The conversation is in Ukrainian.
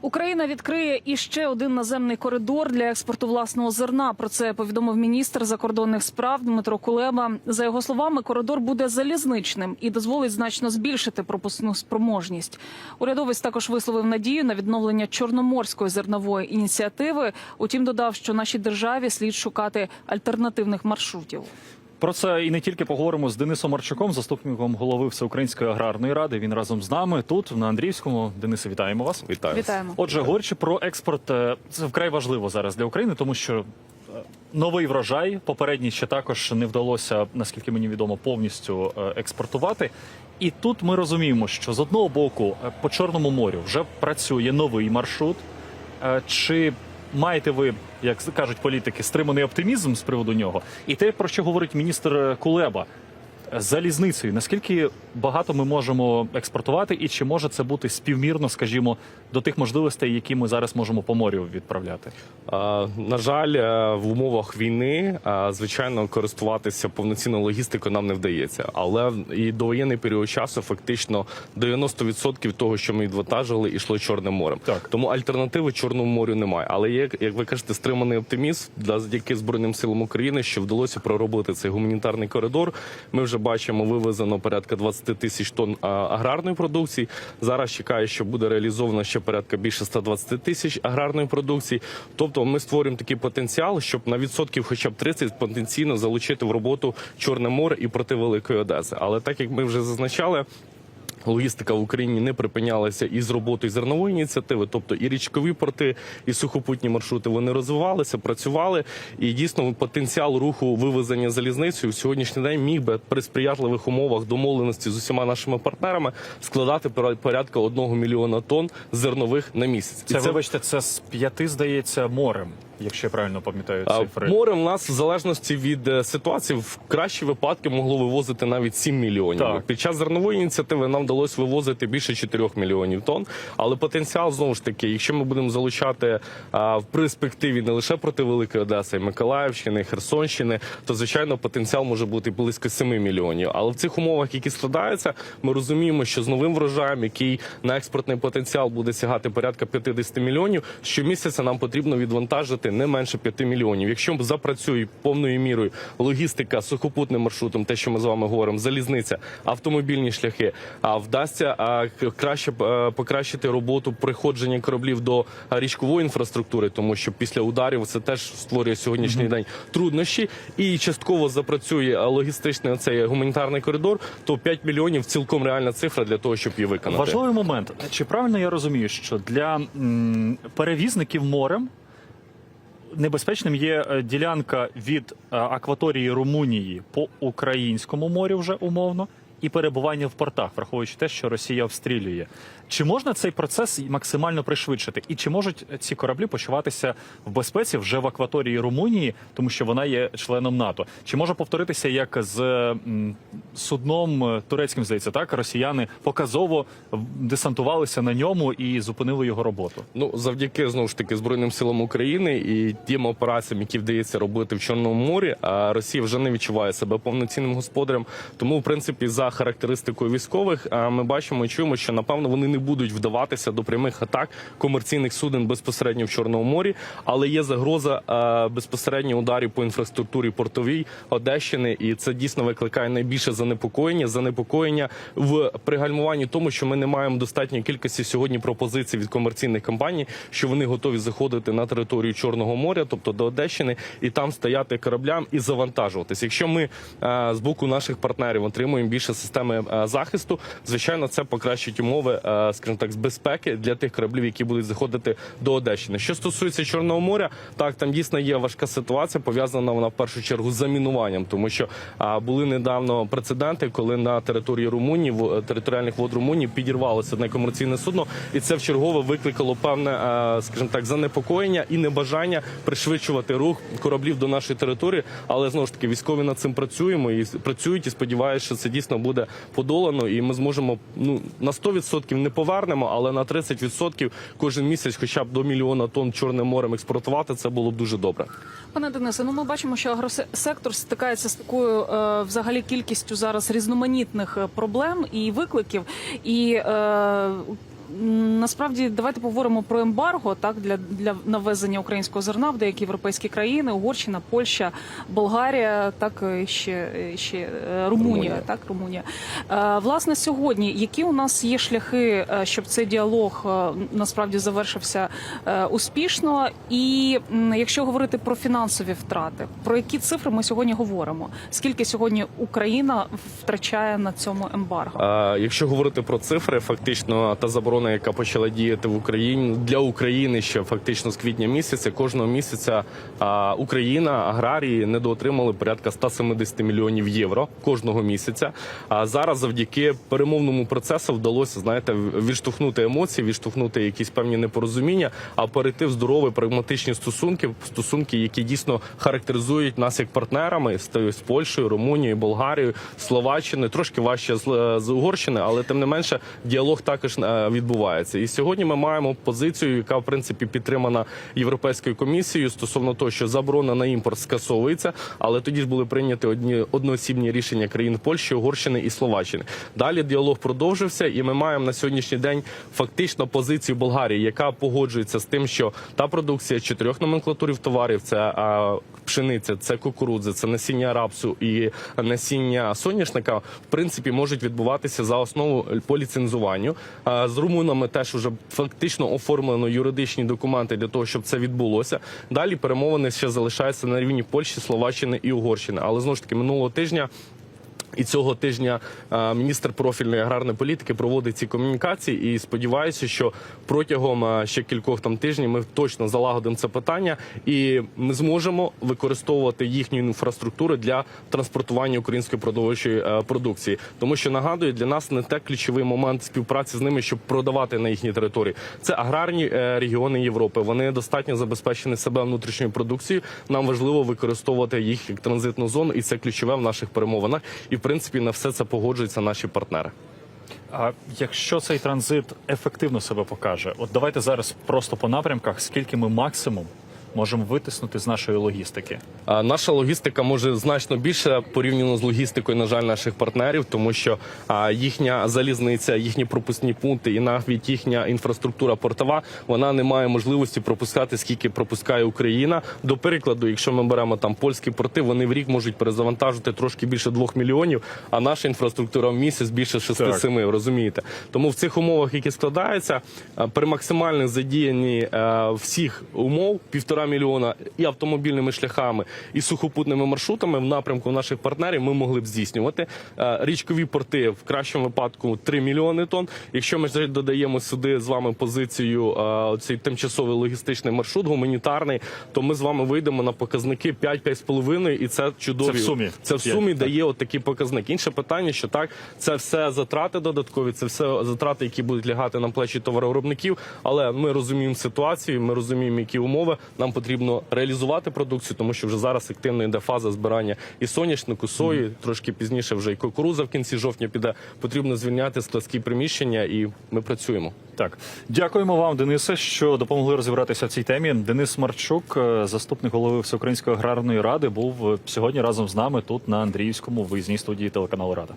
Україна відкриє іще один наземний коридор для експорту власного зерна. Про це повідомив міністр закордонних справ Дмитро Кулеба. За його словами, коридор буде залізничним і дозволить значно збільшити пропускну спроможність. Урядовець також висловив надію на відновлення чорноморської зернової ініціативи. Утім, додав, що нашій державі слід шукати альтернативних маршрутів. Про це і не тільки поговоримо з Денисом Марчуком, заступником голови Всеукраїнської аграрної ради. Він разом з нами тут на Андріївському. Денисе, вітаємо вас. Вітаю. Вітаємо. Отже, говорячи про експорт, е, це вкрай важливо зараз для України, тому що е, новий врожай попередній ще також не вдалося, наскільки мені відомо, повністю е, експортувати. І тут ми розуміємо, що з одного боку по Чорному морю вже працює новий маршрут. Чи маєте ви, як кажуть політики, стриманий оптимізм з приводу нього? І те, про що говорить міністр Кулеба. Залізницею наскільки багато ми можемо експортувати, і чи може це бути співмірно, скажімо, до тих можливостей, які ми зараз можемо по морю відправляти? На жаль, е, в умовах війни, е, звичайно, користуватися повноцінною логістикою нам не вдається. Але і до воєнний період часу фактично 90% того, що ми відвантажили, йшло Чорним морем. Так. Тому альтернативи Чорному морю немає. Але є, як ви кажете, стриманий оптимізм завдяки Збройним силам України, що вдалося проробити цей гуманітарний коридор. Ми вже бачимо, вивезено порядка 20 тисяч тонн аграрної продукції. Зараз чекає, що буде реалізовано ще порядка більше 120 тисяч аграрної продукції. Тобто, ми створюємо такий потенціал, щоб на відсотків, хоча б 30 потенційно залучити в роботу Чорне море і проти Великої Одеси. Але так як ми вже зазначали. Логістика в Україні не припинялася із роботою зернової ініціативи, тобто і річкові порти, і сухопутні маршрути вони розвивалися, працювали. І дійсно потенціал руху вивезення залізницею в сьогоднішній день міг би при сприятливих умовах домовленості з усіма нашими партнерами складати порядка одного мільйона тонн зернових на місяць. І Це, вибачте, це з п'яти здається морем, якщо я правильно пам'ятаю цифри. Море в нас в залежності від е, ситуації в кращі випадки могло вивозити навіть 7 мільйонів. Так. Під час зернової ініціативи нам вдалося вивозити більше 4 мільйонів тонн. Але потенціал знову ж таки, якщо ми будемо залучати а, в перспективі не лише проти Великої Одеси, і Миколаївщини, і Херсонщини, то звичайно потенціал може бути близько 7 мільйонів. Але в цих умовах, які складаються, ми розуміємо, що з новим врожаєм, який на експортний потенціал буде сягати порядка 50 мільйонів, щомісяця нам потрібно відвантажити не менше 5 мільйонів. Якщо запрацює повною мірою логістика сухопутним маршрутом, те, що ми з вами говоримо, залізниця, автомобільні шляхи, а вдасться а, краще е, покращити роботу приходження кораблів до річкової інфраструктури, тому що після ударів це теж створює сьогоднішній день труднощі, і частково запрацює логістичний цей гуманітарний коридор, то 5 мільйонів цілком реальна цифра для того, щоб її виконати. Важливий момент. Чи правильно я розумію, що для м, перевізників морем небезпечним є е, ділянка від е, акваторії Румунії по українському морю, вже умовно, і перебування в портах, враховуючи те, що Росія обстрілює. Чи можна цей процес максимально пришвидшити? І чи можуть ці кораблі почуватися в безпеці вже в акваторії Румунії, тому що вона є членом НАТО? Чи може повторитися як з судном е, турецьким, здається, так росіяни показово десантувалися на ньому і зупинили його роботу? Ну, завдяки знову ж таки Збройним силам України і тим операціям, які вдається робити в Чорному морі, а Росія вже не відчуває себе повноцінним господарем. Тому, в принципі, за характеристикою військових, ми бачимо і чуємо, що напевно вони не будуть вдаватися до прямих атак комерційних суден безпосередньо в Чорному морі, але є загроза а, безпосередньо ударів по інфраструктурі портовій Одещини, і це дійсно викликає найбільше занепокоєння. Занепокоєння в пригальмуванні тому, що ми не маємо достатньої кількості сьогодні пропозицій від комерційних компаній, що вони готові заходити на територію Чорного моря, тобто до Одещини, і там стояти кораблям і завантажуватись. Якщо ми е, з боку наших партнерів отримуємо більше системи е, захисту, звичайно, це покращить умови, е, скажімо так, з безпеки для тих кораблів, які будуть заходити до Одещини. Що стосується Чорного моря, так там дійсно є важка ситуація, пов'язана вона в першу чергу з замінуванням, тому що були недавно прецеденти, коли на території Румунії в територіальних вод Румунії підірвалося одне комерційне судно, і це вчергове викликало певне, а, скажімо так, занепокоєння і небажання пришвидшувати рух кораблів до нашої території. Але знову ж таки військові над цим працюємо і працюють і сподіваюся, що це дійсно буде подолано, і ми зможемо ну на 100% не повернемо, але на 30% кожен місяць, хоча б до мільйона тонн чорним морем експортувати, це було б дуже добре. Пане Денисе, ну ми бачимо, що агросектор стикається з такою е, взагалі кількістю зараз різноманітних е, проблем і викликів. І е, насправді давайте поговоримо про ембарго так для, для навезення українського зерна в деякі європейські країни: Угорщина, Польща, Болгарія, так ще, ще е, Румунія. Румунія. Так, Румунія. Е, власне, сьогодні які у нас є шляхи, е, щоб цей діалог е, насправді завершився е, успішно? І якщо говорити про фінансові втрати, про які цифри ми сьогодні говоримо? Скільки сьогодні Україна втрачає на цьому ембарго? Якщо говорити про цифри, фактично та заборона, яка почала діяти в Україні для України ще фактично з квітня місяця, кожного місяця Україна аграрії недоотримали порядка 170 мільйонів євро кожного місяця. А зараз завдяки перемовному процесу вдалося знаєте відштовхнути емоції, відштовхнути якісь певні непорозуміння, а перейти в здорові прагматичні стосунки, стосунки, які дійсно характеризують нас як партнерами з, з Польщею, Румунією, Болгарією, Словаччиною. Трошки важче з, Угорщини, але тим не менше діалог також е, відбувається. І сьогодні ми маємо позицію, яка в принципі підтримана Європейською комісією стосовно того, що заборона на імпорт скасовується, але тоді ж були прийняті одні одноосібні рішення країн Польщі, Угорщини і Словаччини. Далі діалог продовжився, і ми маємо на сьогоднішній день фактично позицію Болгарії, яка погоджується з тим, що та продукція чотирьох номенклатурів товарів це а, пшениця, це кукурудза, це насіння рапсу і насіння соняшника, в принципі, можуть відбуватися за основу по ліцензуванню. А, з румунами теж уже фактично оформлено юридичні документи для того, щоб це відбулося. Далі перемовини ще залишаються на рівні Польщі, Словаччини і Угорщини. Але знову ж таки минулого тижня. І цього тижня е, міністр профільної аграрної політики проводить ці комунікації. І сподіваюся, що протягом е, ще кількох там тижнів ми точно залагодимо це питання, і ми зможемо використовувати їхню інфраструктуру для транспортування української продовольчої е, продукції. Тому що нагадую, для нас не те ключовий момент співпраці з ними, щоб продавати на їхній території. Це аграрні регіони Європи. Вони достатньо забезпечені себе внутрішньою продукцією. Нам важливо використовувати їх як транзитну зону, і це ключове в наших перемовинах. І в принципі на все це погоджуються наші партнери. А якщо цей транзит ефективно себе покаже, от давайте зараз просто по напрямках, скільки ми максимум можемо витиснути з нашої логістики. А Наша логістика може значно більше порівняно з логістикою, на жаль, наших партнерів, тому що а, їхня залізниця, їхні пропускні пункти і навіть їхня інфраструктура портова вона не має можливості пропускати скільки пропускає Україна. До прикладу, якщо ми беремо там польські порти, вони в рік можуть перезавантажити трошки більше двох мільйонів, а наша інфраструктура в місяць більше 6-7, розумієте? Тому в цих умовах, які складаються, при максимальному задіянні всіх умов півтора мільйона і автомобільними шляхами, і сухопутними маршрутами в напрямку наших партнерів ми могли б здійснювати. Е, Річкові порти в кращому випадку 3 мільйони тонн. Якщо ми ж додаємо сюди з вами позицію е, цей тимчасовий логістичний маршрут, гуманітарний, то ми з вами вийдемо на показники 5-5,5, і це чудові. Це в сумі. Це в сумі так. дає от такий показник. Інше питання, що так, це все затрати додаткові, це все затрати, які будуть лягати на плечі товаровиробників. Але ми розуміємо ситуацію, ми розуміємо, які умови. Нам потрібно реалізувати продукцію, тому що вже зараз активно йде фаза збирання і соняшнику, сої, трошки пізніше вже і кукуруза в кінці жовтня піде. Потрібно звільняти складські приміщення, і ми працюємо. Так, дякуємо вам, Денисе, що допомогли розібратися в цій темі. Денис Марчук, е, заступник голови Всеукраїнської аграрної ради, був е, сьогодні разом з нами тут на Андріївському виїзній студії телеканалу Рада.